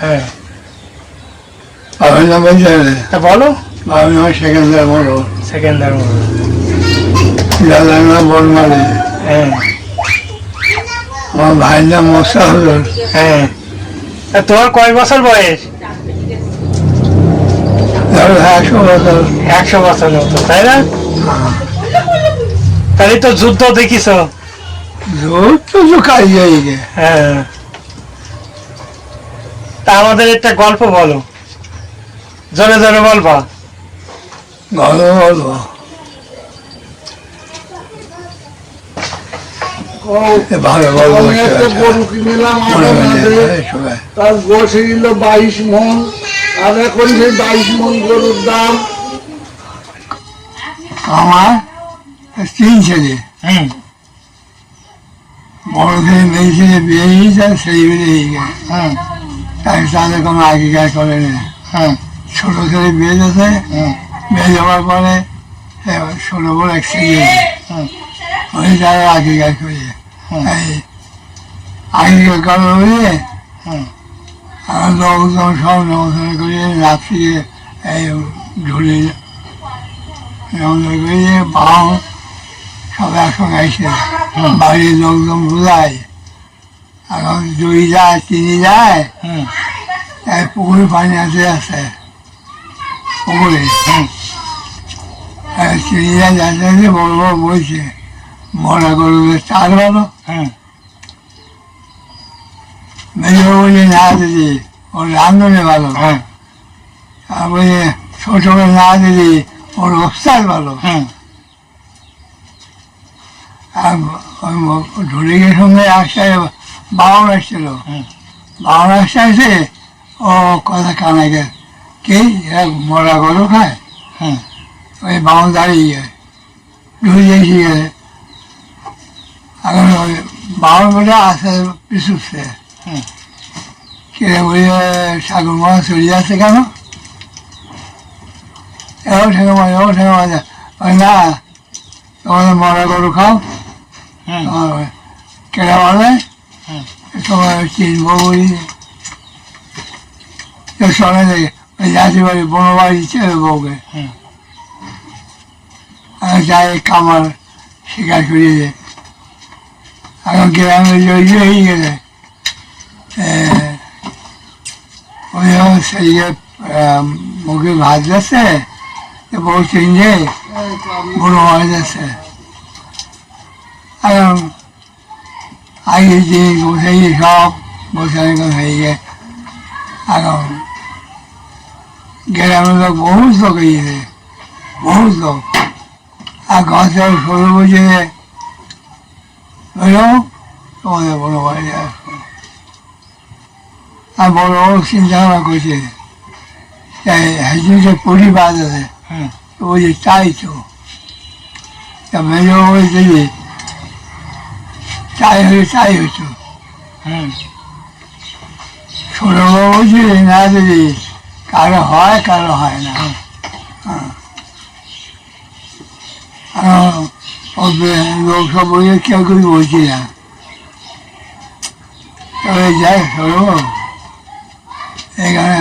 হ্যাঁ বলো সেকেন্ডার হ্যাঁ আমার ভাইয়ের নাম মোস্তাহুর হ্যাঁ তোমার কয় বছর বয়স? ধরো একশো বছর। একশো বছর মতো তাই না? তাহলে তো যুদ্ধ দেখিস কাজ হয়ে গে হ্যাঁ। তা আমাদের একটা গল্প বলো। জোরে জোরে বলবা। ভালো বলব। ভালো বলব আমি একটা গরু কিনলাম তার বাইশ মন। আর এখন সেই বাইশ মন গরুর দাম। আমার তিন ছেলে। হুম। বড় ছেলে মেয়ে ছেলে বিয়ে হয়েছে সেই বিয়ে হয়ে গেছে হুম তাই তাদের কোনো আগেকার করে না হুম ছোট ছেলে বিয়ে হুম বিয়ে যাওয়ার পরে ছোট বড় এক ছেলে হুম ওই তারা আগেকার করে আগেকার করে হয়ে হুম আর লোকজন সব নমস্কার করে নাচিয়ে এই ঝুলে নমস্কার করে বাউ সব একসঙ্গে বাড়ির লোকজন বোঝায়। এখন দুই যায় চিনি যায় এই পুকুরে পানি আছে আছে। পুকুরে। যায় যাতে যাতে বড় বড় মরা গরুদের চার ভালো বলে না দিদি ওর রান্ধনে ভালো। বলে ছোট না দিদি ওর অবস্থান ভালো। হুম। ঢুলিকের সঙ্গে আসছে বাবা আসছিল। বাবা আসছে এসে ও কথা কানে গে কি? মরা গরু খায়? হ্যাঁ ওই বাবা দাঁড়িয়ে যায় ঢুলি এসে গেছে এখন ওই বাবার বেটা আসে পিছুচ্ছে। কে ওই ঠাকুর মা চলে যাচ্ছে কেন? এও ঠাকুর মা এও ঠাকুর মা ওই না তোমাদের মরা গরু খাও। হুম কেনা বলে তোমার চিনবো বলি তো শোনে ওই জাতি বাড়ি বনো বাড়ি ছেড়ে বউকে। হুম। যাই কামার শিকার করিয়ে এখন গ্রামে জড়িয়ে হয়ে গেলে ওই সেই মুখে ভাত যাচ্ছে বউ চিনছে বড় হয়ে যাচ্ছে। এখন আগে যে বসে সব বসে হয়ে যায় এখন গ্রামের লোক বহুত লোক হয়েছে বহুত লোক আর গাছের ষোলো বছরে হলো তোমাদের বড় বাড়ি আসব আর বড় বড় চিন্তা ভাবনা করছে হাজির পরিবার আছে হুম। ওই যে চাইছো তা মেজো বলছে যে চাই হয়ে চাই হতো হুম ছোট বলছে না যদি কারও হয় কারও হয় না। হ্যাঁ। আর ও লোক সব বলে কেউ কেউ বলছি না। তবে যাই ছোট এখানে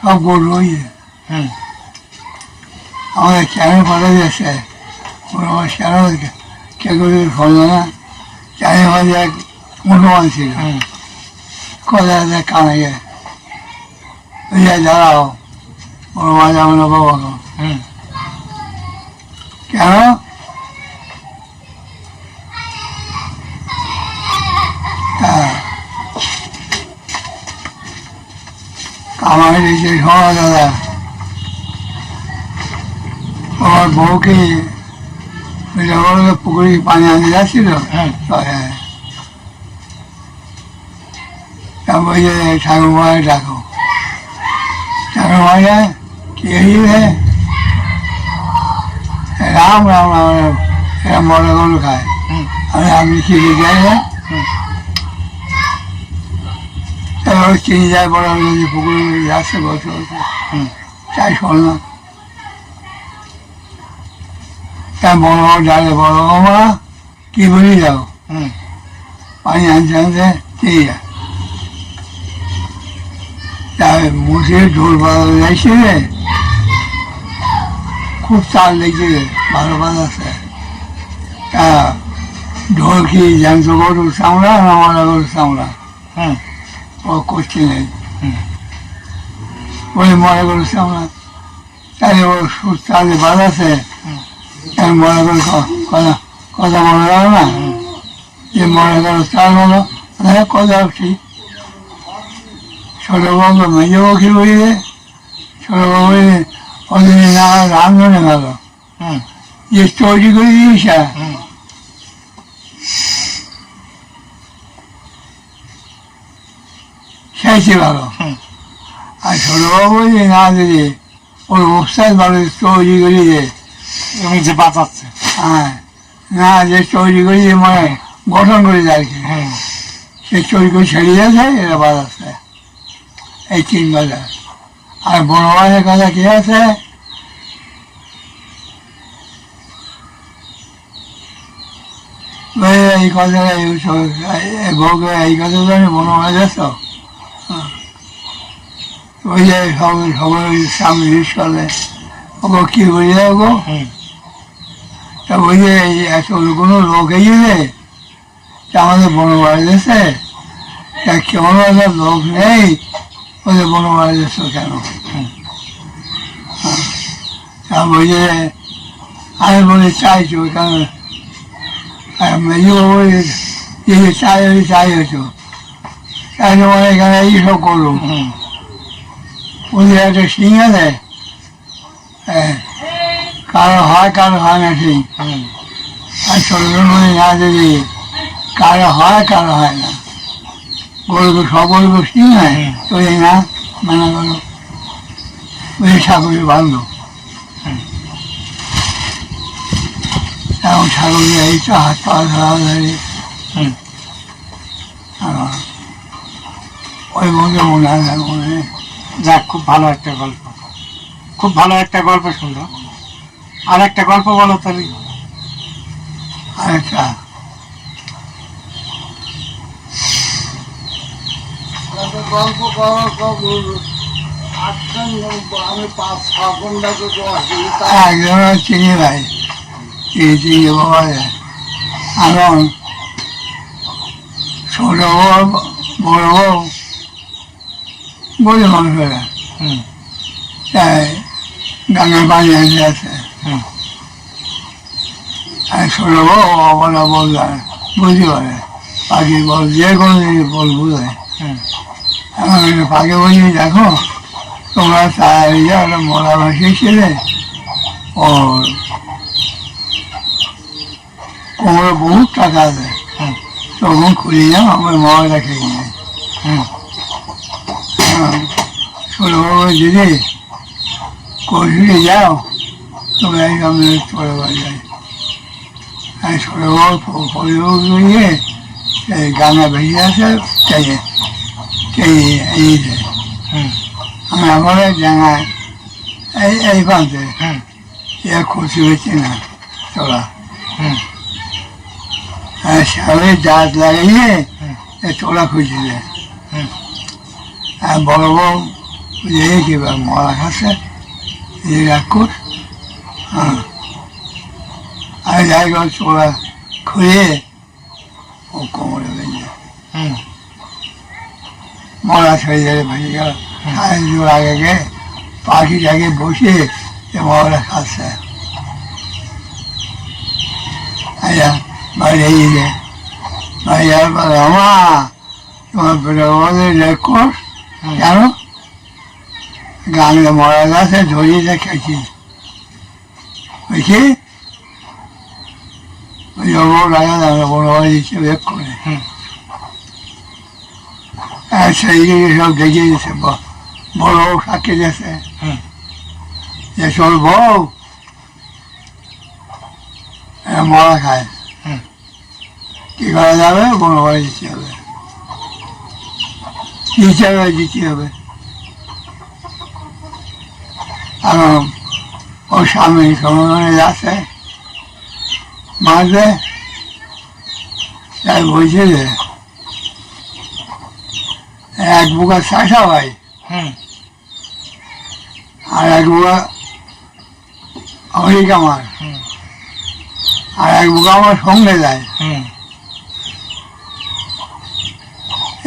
সব গরু হয়েছে। হুম আমাদের কেন পাঠা যাচ্ছে কোনো আমার কেন কেউ ফল না। আমাদের এক মুসলমান ছিল। ওই যায় দাঁড়াও মা যাব না। বাবা কেন? দিয়েছে সময় দাদা। তোমার বউকে পুকুরে পানি আনতে যাচ্ছিল তারপর যে ঠাকুর মায়ের ডাকো ঠাকুর মায়ের কে রাম রাম রাম এরা মরা গরু খায়। আমি আপনি চিনি যাই না। তারপর চিনি যায় বড় পুকুরে যাচ্ছে বসে বসে। চাই শোন না বড় ডালে বড় মা। কি বলি যাও পানি আনতে আনতে মুখে ঢোল বাজানো যাইছে রে। খুব তার লেগেছে রে ভালো বাজাচ্ছে তা ঢোল কি জানতো গরুর চামড়া না আমার গরুর চামড়া? হুম। ও করছে নেই। ওই মনে করছে আমরা তাহলে ও সুর তাহলে বাজাচ্ছে। আমি মনে করি কথা কথা মনে রাখো না যে মনে করো তার কথা ছোটবাবু বলিলে ওদিনে না রান্ধনে হুম যে তৈরি করে ভালো আর ছোটবাবু না ওর অবস্থায় ভালো তৈরি করে দে। এবং যে বাঁচাচ্ছে। হ্যাঁ। না যে তৈরি করে মানে গঠন করে দেয় আর কি সে তৈরি করে ছেড়ে যাচ্ছে এরা বাজাচ্ছে এই তিন বাজার। আর বড় বাজার কথা কি আছে? এই কথা সব- এই কথা জানি তো হ্যাঁ। ওই যে সব সবাই সামনে করলে। ওকে কি বলি ওগো হুম তা এই এত কোনো লোক এসেছে আমাদের বনবাড়ি দেশে তা কেমন একটা লোক নেই ওদের বনবাড়ি দেশ কেন। তা যে আমি বলে চাইছি ওইখানে মেজু ওই যে চাই ওই চাই হতো তাই তোমার এখানে এইসব হুম ওদের একটা সিং আছে কারও হয় কারও হয় না হুম আর ছোটবেলায় না যদি কারও হয় কারও হয় না। গরুকে সকল গোষ্ঠী হয় এই না, মানা করো ওই ঠাকুরের বান্ধব। এখন ঠাকুরের এই তো হাত পা ধরা ধরে ওই মধ্যে মনে হয় মনে। যাক, খুব ভালো একটা গল্প। খুব ভালো একটা গল্প শুনলো। আর একটা গল্প বলো তাহলে আরেকটা একটা। গল্প করার আমি পাঁচ ছ ঘণ্টা একজন চিনি ভাই চিনি চিনি বাবা যায় এখন ছোট বউ বড় মানুষেরা। হুম। তাই আনতে আছে হুম। আর বউ অবলা বল বুঝতে পারে। পাখি বল যে কোনো জিনিস বল বুঝে। পাখি বলি দেখো তোমরা তাই একটা মরা ভাসি ছেলে ওর কোমরে বহুত টাকা আছে। তখন খুলে যাও আমার মরাটা খেয়ে নেয় বড় দিদি কৌশলে যাও তোমরা এই আমি বাড়ি যাই আমি বড় পরিবার নিয়ে এই গানা ভেজে আছে চাই চাই এই যে আমি আমার জানাই এই এই প্রান্তে হুম এ খুশি হয়েছে না তোরা হুম সামনে দাঁত লাগিয়ে তোরা খুঁজে দেয়। আর বড় বউ যে কিবা মরা খাচ্ছে রাক্ষস হ্যাঁ। যাই হোক তোরা খুঁড়ে ও কোমরে হুম। মরা যাবে ভেঙে গেল। সাড়ে দু আগে পাখিটাকে বসে মরা খাচ্ছে। বাড়ি এসে বাড়ি যাওয়ার পর তোমার রেকর্ড হুম। গানে মরা গাছে ধরিয়ে রেখেছি। বুঝছি ওই জবর আমরা বড় বাড়ি দিচ্ছি বেক করে। আর সেই দিকে সব দেখে দিয়েছে ব- বড় সাক্ষী দিয়েছে। যে চল বউ মরা খায়। কি করা যাবে? বড় বাড়ি দিতে হবে। হিসাবে দিতে হবে? কারণ ও স্বামী সময় যাচ্ছে। মারবে তাই বলছে যে এক বোকা চাষা হয় হুম। আর এক বুকা হরিক আমার আর এক বুকা আমার সঙ্গে যায়।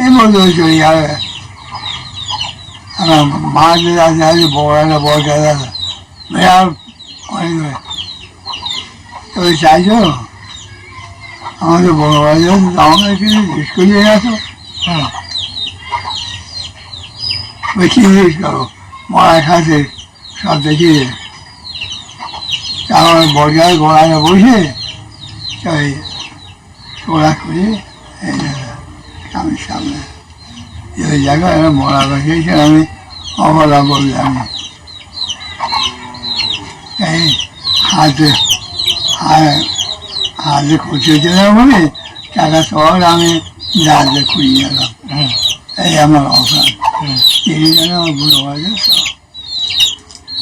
এই মধ্যে চলি আর আমার মা যে আছে আছে বড় বড় বিরাট অনেক তুমি চাইছো আমাদের বড় আছে। আমাদের স্কুলে আসো হুম বেশি জিনিস করো মরা খাতে সব দেখিয়ে তারপরে বর্গায় গোড়ায় বসে ওই তোলা করে এই আমি সামনে ওই জায়গায় একটা মরা বসেছে আমি অবলা বললাম এই হাতে হাত খুঁজেছে না বলে টাকা সব আমি জাহাজে খুঁজে গেলাম হুম এই আমার অফার হুম তিনি যেন আমার বুড়ো বাজে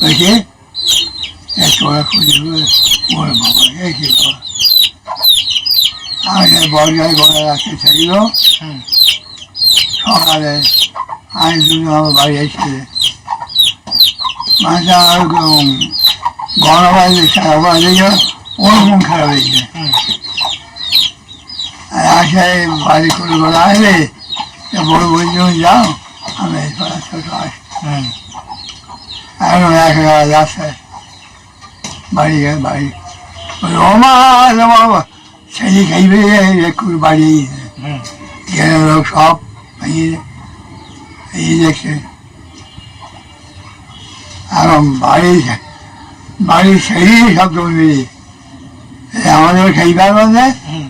ওইকে তোরা খুঁজে ওর বাবা এ কি বাবা। আমি বর্গায় গলা রাখতে চাইল হুম সকালে আমি দুটো আমার বাড়ি এসে মাঝে আর গরম বাজে সারা বাজে ওর মন খারাপ হয়েছে আর আসায় বাড়ি করে বলা আসলে বড় বলছি যাও আমি এই পাড়া ছোট আসি এখন এক রাস্তায় বাড়ি গেছে বাড়ি রমা বাবা ছেলে খাইবে একটু বাড়ি গেলে লোক সব এই দেখছে এখন বাড়ি বাড়ি ছেড়ে সব জমি। আমাদের খাইবার মধ্যে হুম।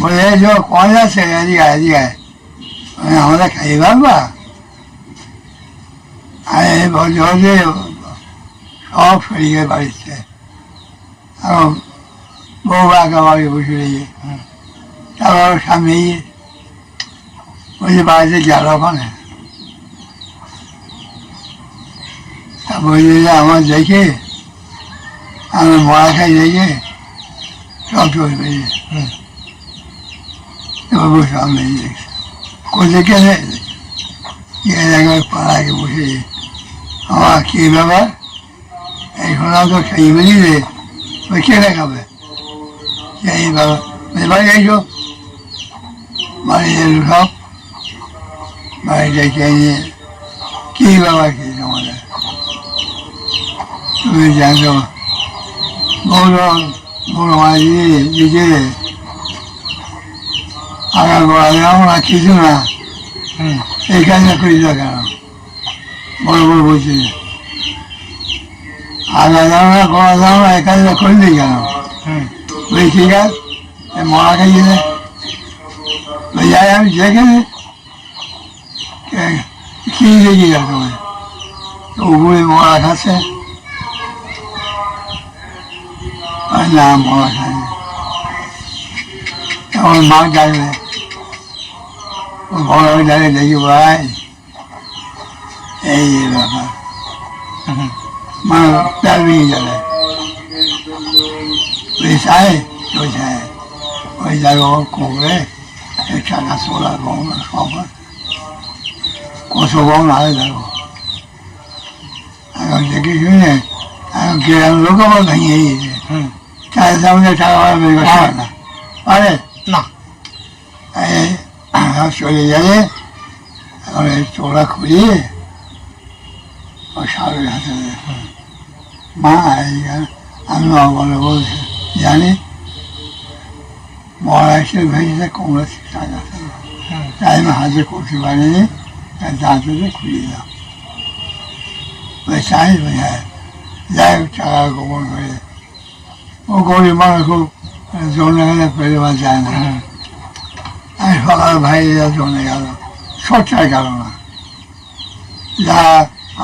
বলে যে আছে এদিকে এদিকে আমি আমরা খাইবার বা আর বলছে যে সব সরিয়ে বাড়িতে এখন বউ একা বাড়ি বসে রয়েছে। তারপর স্বামী ওই যে বাড়িতে গেল ওখানে। বলছে যে আমার দেখে আমি মরা খাই দেখে সব চলে বেরিয়ে আমি কোথায় কেনে গিয়ে দেখো পাড়াকে বসে। আমার কি ব্যাপার? এই শোনা তো সেই বেরিয়ে ওই কে দেখাবে? এই বাবা বাড়ি যাইছো বাড়ি এলো সব বাড়ি ডেকে নিয়ে কি বাবা কি তোমাদের? তুমি জানো বড় মাঝি দিদি আগার গোড়া না কিছু না। এই কাজটা করিস না কেন? বড় বড় বলছি আগা যাও না গোড়া যাও না এই কাজটা করলি কেন? বলি ঠিক আছে মরা খাইয়ে দে বলি যাই আমি দেখে নে। কে- কি দেখি না তুমি উপরে মরা খাচ্ছে আর না মরা খাইনি তখন মা ডাকবে ও বড় হয়ে ডাকে দেখি ভাই এই যে ব্যাপার হুম মা প্যার ওই টাকা গহনা সব কত গহনা হয় দেখো। এখন দেখে শুনে এখন গ্রাম লোক আবার ভেঙে গিয়েছে তাদের সামনে টাকা বের করতে না। পারে? চলে যাবে এখন এই চোলা খুলিয়ে ও সারের হাতে। মা আমি বলে বলছি জানি মরা এসে কংগ্রেস টাকা তাই আমি হাতে করতে পারিনি তাই দাঁতে খুলে ওই চাই বোঝায় যাই হোক টাকা গোপন করে। ও গরিব মানুষ খুব জনে গেলে পরিবার যায় না। আমি সকাল ভাইরা জমে গেল সচ্ছায় গেল না। যা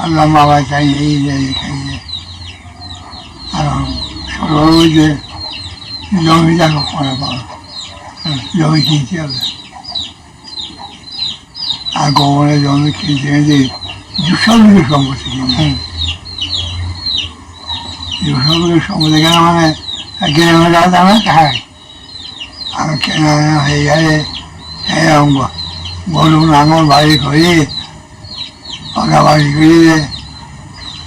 আল্লাহ বাবা চাই এই যে এই খাইয়ে আর সরু যে জমি দেখো পরে পাবো। জমি কিনতে হবে আর গোবরে জমি কিনতে গেলে দুশো বিঘে সম্পত্তি কিনে হুম। দুশো বিঘে সম্পত্তি কেন মানে গ্রামে যাওয়া যাবে হ্যাঁ। আমি কেনা হয়ে গেলে এরকম গরু নাঙল বাড়ি করি পাকা বাড়ি করি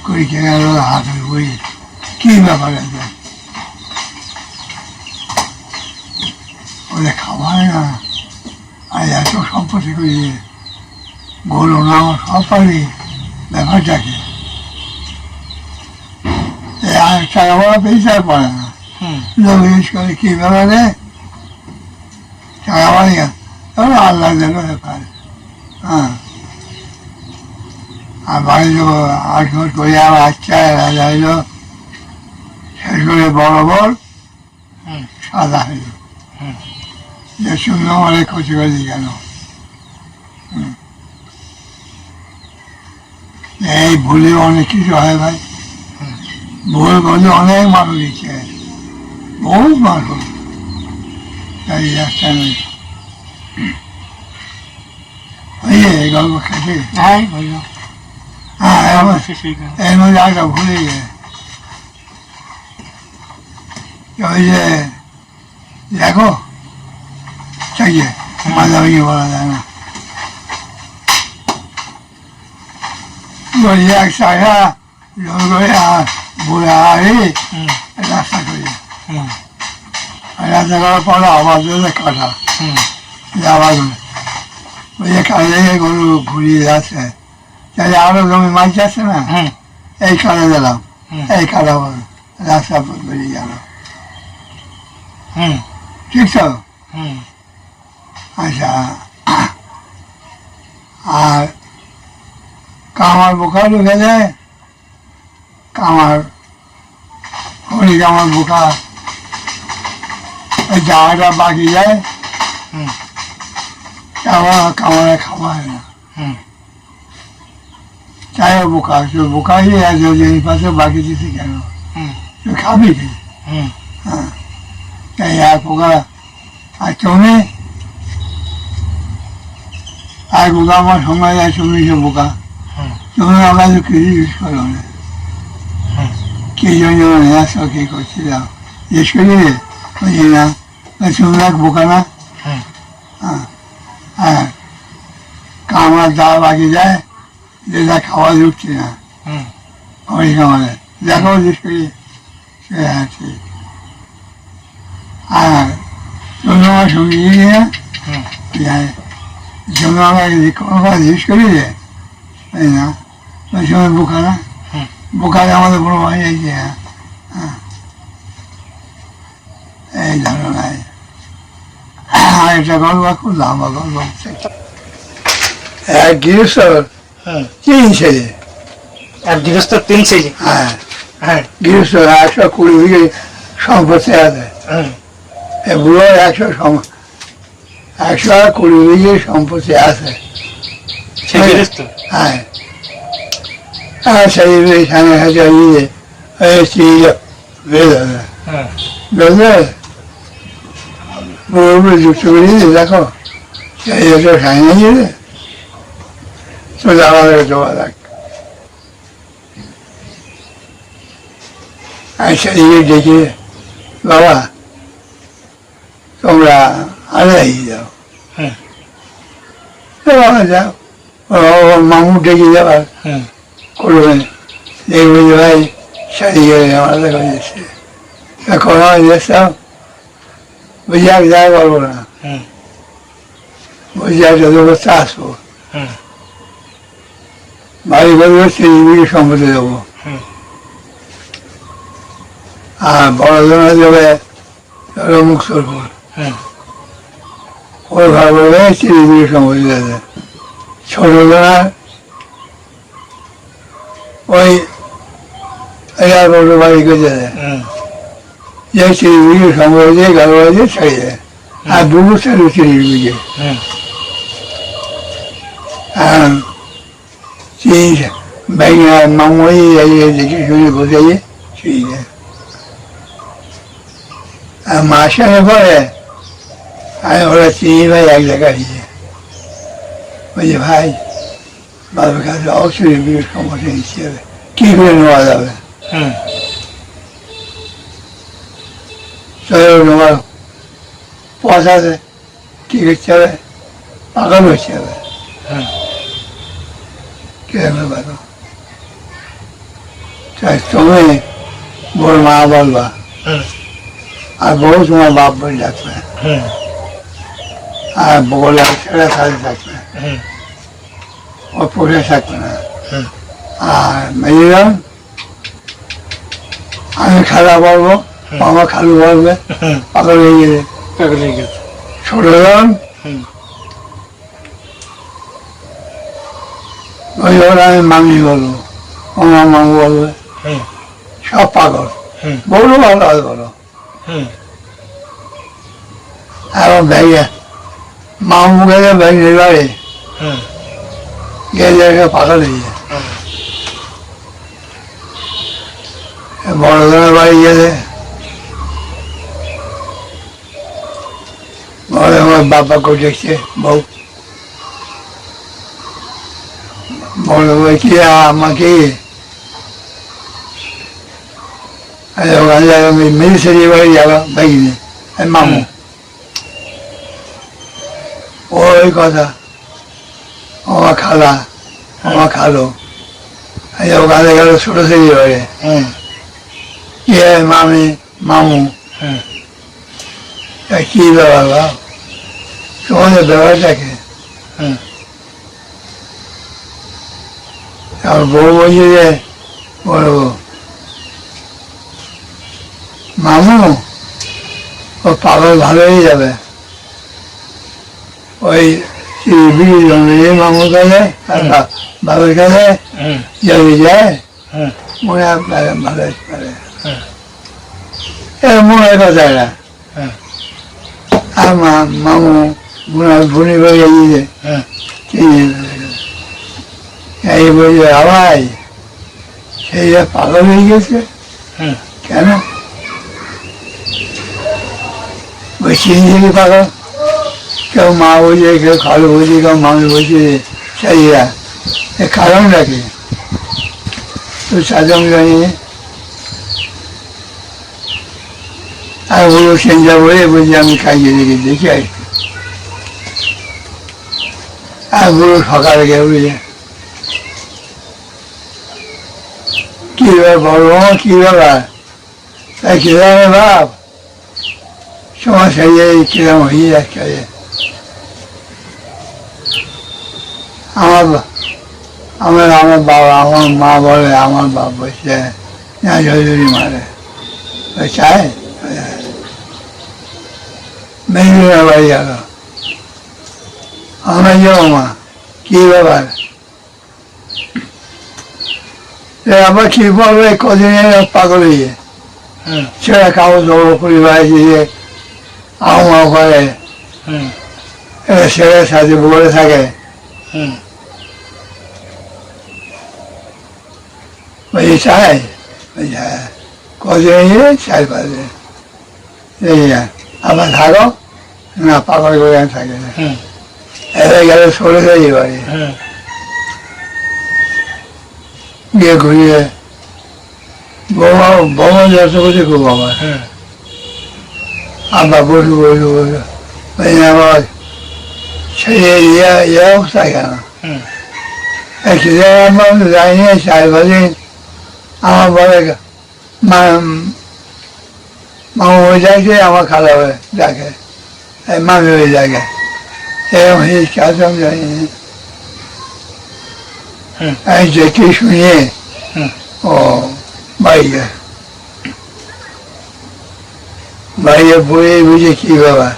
করি কেনা হাতে করি। কি ব্যাপার আছে? খাওয়ায় না। আর এত সম্পত্তি করি গরু নাঙল সব পারি ব্যাপারটা কি? এ আর টাকা পড়া পেয়েছে পড়ে না। জিজ্ঞেস করে কি ব্যাপারে টাকা পড়ে গেল তবে আল্লাহ যেন ব্যাপার হ্যাঁ। আর আট ঘর করে আবার আচ্ছা রাজা হইল শেষ করে বড় বড়। সাদা হইল হুম। যে সুন্দর মানে ক্ষতি গেল হুম। এই ভুলে অনেক কিছু হয় ভাই। ভুল করলে অনেক মানুষ দিচ্ছে। বহুত মানুষ তাই রাস্তা নেই ওই যে এই গল্প খেতে। হ্যাঁ হ্যাঁ এর মধ্যে আগে ভুলে গেছে। ওই যে দেখো আছে মাঝে মাঝে বলা যায় না। জোর করে আর বুড়া আরে রাস্তা করে। রাস্তা করার পরে আবার ধরে কাটা। হুম। আবার ধরে ওই যে কাজে গরু ঘুরিয়ে যাচ্ছে তাহলে আরও জমি মাছ যাচ্ছে না? এই দিলাম হুম। এই কাটা রাস্তা বেরিয়ে গেল হুম। ঠিক তো? হুম। আচ্ছা। আর কামার বোকা ঢুকে যায় কামার হরি কামার বোকা। জায়গাটা বাকি যায়। আবার কামারে খাওয়া হয় না। চাই বোকা। তো বোকাই আছে এই পাশে বাকি দিতে কেন? খাবি কি? হুম। তাই এক পোকা আর তুমি আর বোকা আমার তুমি সে বোকা। তুমি আমরা তো কিছু ইউজ করো না। কি জন্য আসো কি করছিলাম জিজ্ঞেস করি রে? বুঝি না বলে, তুমি এক বোকা না? হ্যাঁ। হ্যাঁ। কামার দা বাকি যায় যেটা খাওয়া ঢুকছে না। ওই কামারে দেখো জিজ্ঞেস করি। সে হ্যাঁ ঠিক। আর তুমি আমার সঙ্গে গিয়ে যায় তুমি আমাকে যে কোনো জিজ্ঞেস করি যে তাই না ওই সময় আমাদের বড় ভাই এই যে হ্যাঁ। এই ধারণায় আর একটা গল্প খুব লম্বা গল্প এক তিন ছেলে আর গৃহস্থ তিন ছেলে হ্যাঁ হ্যাঁ গৃহস্থ একশো কুড়ি বিঘে সম্পত্তি আছে হুম এ বুড়ো একশো একশো কুড়ি বিঘে সম্পত্তি আছে। হ্যাঁ আর সেই হাজার হুম বেরোবে বুড়ো বুড়ো যুক্ত করে দিয়ে দেখো। সেই হচ্ছে সাইনে গিয়ে তো যাওয়া লাগে যাওয়া যাক। আর সেদিকে ডেকে বাবা তোমরা আলাই যাও। মামু ডেকে যাওয়ার করবে দেখবে যে ভাই সেদিকে আমার দেখা যাচ্ছে এখন আমার যাচ্ছাও বুঝি এক জায়গায় পারব না। হুম একটা ব্যবস্থা আসব বাড়ি করব সেই সম্পত্তি হুম। আর বড় জনের দেবে ধরো মুক্তরপুর হুম ওর ঘর বলবে তিরিশ বিঘে সম্পত্তি দেবে ছোট ওই এয়ারপোর্টের বাড়ি যে বিঘে সম্পত্তি দিয়ে বাড়ি দিয়ে ছেড়ে দেয় আর দু বছর তিরিশ বিঘে হুম। আর সেই ব্যাগে মামুই দেখে শুনে বসে যায় আর মাসের পরে আমি ওরা চিনি ভাই এক জায়গায় বলছি ভাই বাবার কাছে অবশ্যই সমস্যা নিচ্ছে হবে কী করে নেওয়া যাবে? আছে কী করতে হবে? পাগল হচ্ছে। কীরকম তাই তুমি ওর মা বলবা। আর বউ তোমার বাপ বলে ডাকবে। হুম। আর বলে ছেড়ে সাথে থাকবে। ও পড়ে থাকবে না। আর মেয়েরা আমি খালা বলব আমার খালু হুম। পাগল হয়ে গেলে পাগল হয়ে গেছে। ছোটজন ওই ওরা আমি মামি বলব আমার মামু বলবে সব পাগল। বলব ভালো বলো। হুম। এখন ব্যাগে মামু গেলে ব্যাগ নিবারে হুম গিয়ে দেখে পাগল হয়ে যায় বড় ধরনের বাড়ি গেলে বড় আমার বাবাকে দেখছে বউ বড় ভাই কি আমাকে আরে ওখানে যাব ওই কথা। আমার খালা আমার খালো। এই ওখানে গেল ছোট থেকে হুম। ইয়ে মামি মামু। তা কি ব্যাপার বাপ? তোমাদের ব্যাপারটাকে। আর বউ বলছে যে বলব মামু ও পাগল ভালো হয়ে যাবে। ওই বিড়ি জন্মে মামুর কাছে বাবার কাছে যদি যায়? মনে হয় ভালো হুম। এর মনে কথা এরা হুম। মামু করে গিয়ে এই বলছে আবাই সেই যে পাগল হয়ে গেছে। কেন? ওই চিনি পাগল। কেউ মা বলছে, কেউ খালু বলছে, কেউ মামি বলছে সেই এ কারণটা কি? তো সাজাম জানিয়ে আর বলো সেঞ্জা বলে, বলছি, আমি খাইয়ে দেখে দেখি আর কি। আর বলো সকালে গিয়ে বুঝলে কি ব্যাপার বড় কি ব্যাপার? তাই কিরামে বাপ? সময় সারিয়ে কিরাম হয়ে যাচ্ছে যে। আমার আমার আমার বাবা আমার মা বলে আমার বাপ বলছে না ঝড়ি মারে। ওই চায় মেঘুরা বাড়ি গেল। আমরা যাব মা। কি ব্যাপার? এ আবার কি বলবে? কদিনের পাগল। হয়ে হুম ছেড়ে কাগজ দৌড় পরিবার দিয়ে আহমা করে। হুম ছেলের সাথে বলে থাকে। হুম বলছি চাই বলছি হ্যাঁ গিয়ে চাই পাবে এই যা, থাকো। না পাগল করে থাকে না। এবার গেলে সরে যাই বাড়ি। গিয়ে ঘুরিয়ে বৌমা বৌমা যত করছে খুব আমার। আবার বসু বসু বসু ওই আমার ছেলে ইয়ে ইয়ে অবস্থা কেন? একসাথে আমার যাইনি চার বাজে আমার বলে মামু হয়ে যাচ্ছে আমার খালা হয়ে এই মামি হয়ে ডাকে এরকম হয়ে কাজম হুম। এই দেখে শুনিয়ে। ও বাইরে। বাইরে বয়ে বুঝে কি ব্যাপার?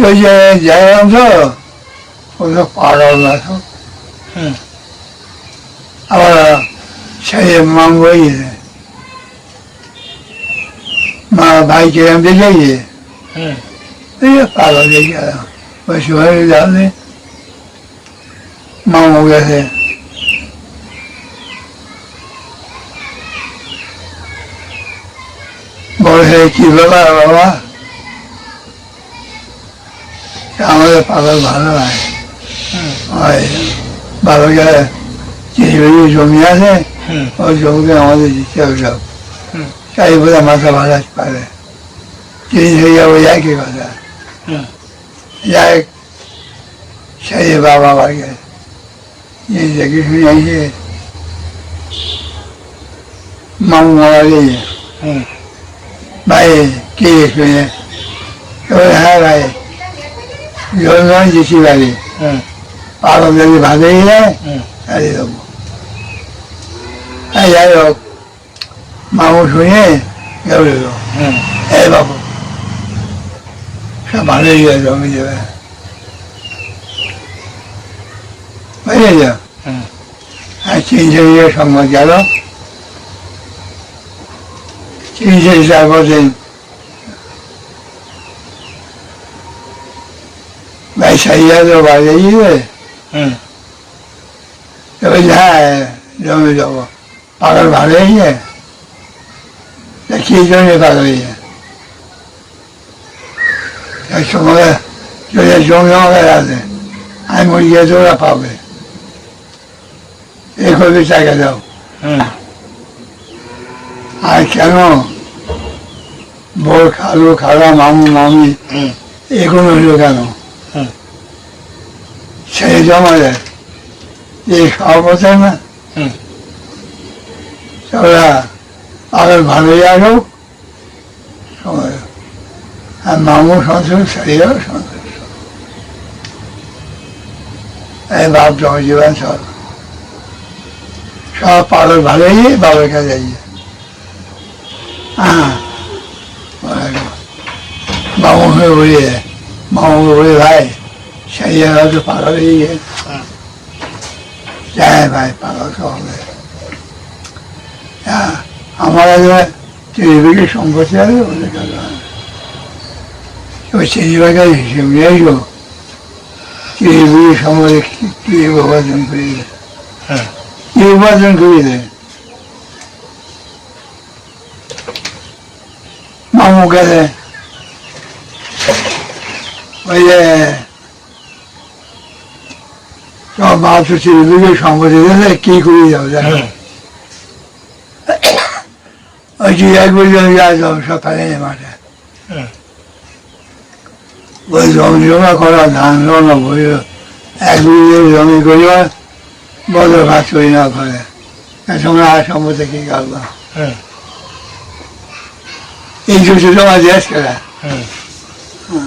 ওই যে যাইলাম তো ওই পাড়াল না সব আবার ছেলে মাম বইছে মা ভাই কিরম দেখেছে হুম এই যে পাগল দেখে ওই সময় যাবে মামু গেছে। বলছে কি ব্যাপার বাবা? আমাদের পাগল ভালো হয়। ওই বাবাকে যে জমি আছে ওই জমিকে আমাদের দিতে হবে সব। তাই বোধ মাথা ভাড়া পারে চেঞ্জ হয়ে যাব একই কথা। যাই সেই বাবা বাড়ি এই দেখে শুনে এসে মামু মারা গিয়ে ভাই কে শুনে হ্যাঁ ভাই জন্ম দিচ্ছি বাড়ি। পাগল যদি হয়ে যায় দেবো যাই হোক মামু শুনে গেল এই বাবু সব ভালো হয়ে যায় জমি দেবে বুঝলে তো হুম আর চিনছে গিয়ে সংবাদ গেল তারপর দিন ভাই সাইয়া তো হুম এবার হ্যাঁ জমি দেবো পাগল ভালো হয়ে তা কি জন্য পাগল হয়ে যায় এক সময় যদি জমি আমাকে আছে আমি মরে গিয়ে তো ওরা পাবে। এ করবে টাকা দাও। হুম আর কেন? বড় খালু খালা মামু মামি এগুলো হলো কেন? হুম। ছেড়ে জমা দেয় এই সভাপতি না। ওরা আবার ভালোই আসুক সময়। আর মামু সন্তোষ ছেড়েও সন্তোষ এই বাপ জমা জীবন সব সব পাগল ভালোই বাবার কাছে হ্যাঁ মামু হয়ে বলে মামু বলে ভাই। সেই জায়গায় তো পাগল হয়ে। যায় ভাই পাগল তো হবে হ্যাঁ, আমার আগে টেলিভিশন সম্পত্তি আছে ওদের কাছে ওই টেলিভিশন হিসেব নিয়ে আসব টেলিভিশন সম্পর্কে কি কি উপার্জন করিলে হ্যাঁ। কি উপার্জন করিলে মামু গেলে ওই যে সব বাপ তো টেলিভিশন সম্পত্তি দিলে কি করি যাও জানো হুম ওই যে এক বছর যাও সব ফেলে মাঠে হুম। ওই জমি জমা করা ধান জমা বই এক বিঘে জমি করিবা বদল ভাত করি না করে তোমরা আর সম্মতি কি করবা হুম এই দুশো জমা দেশ কেনা হুম হুম।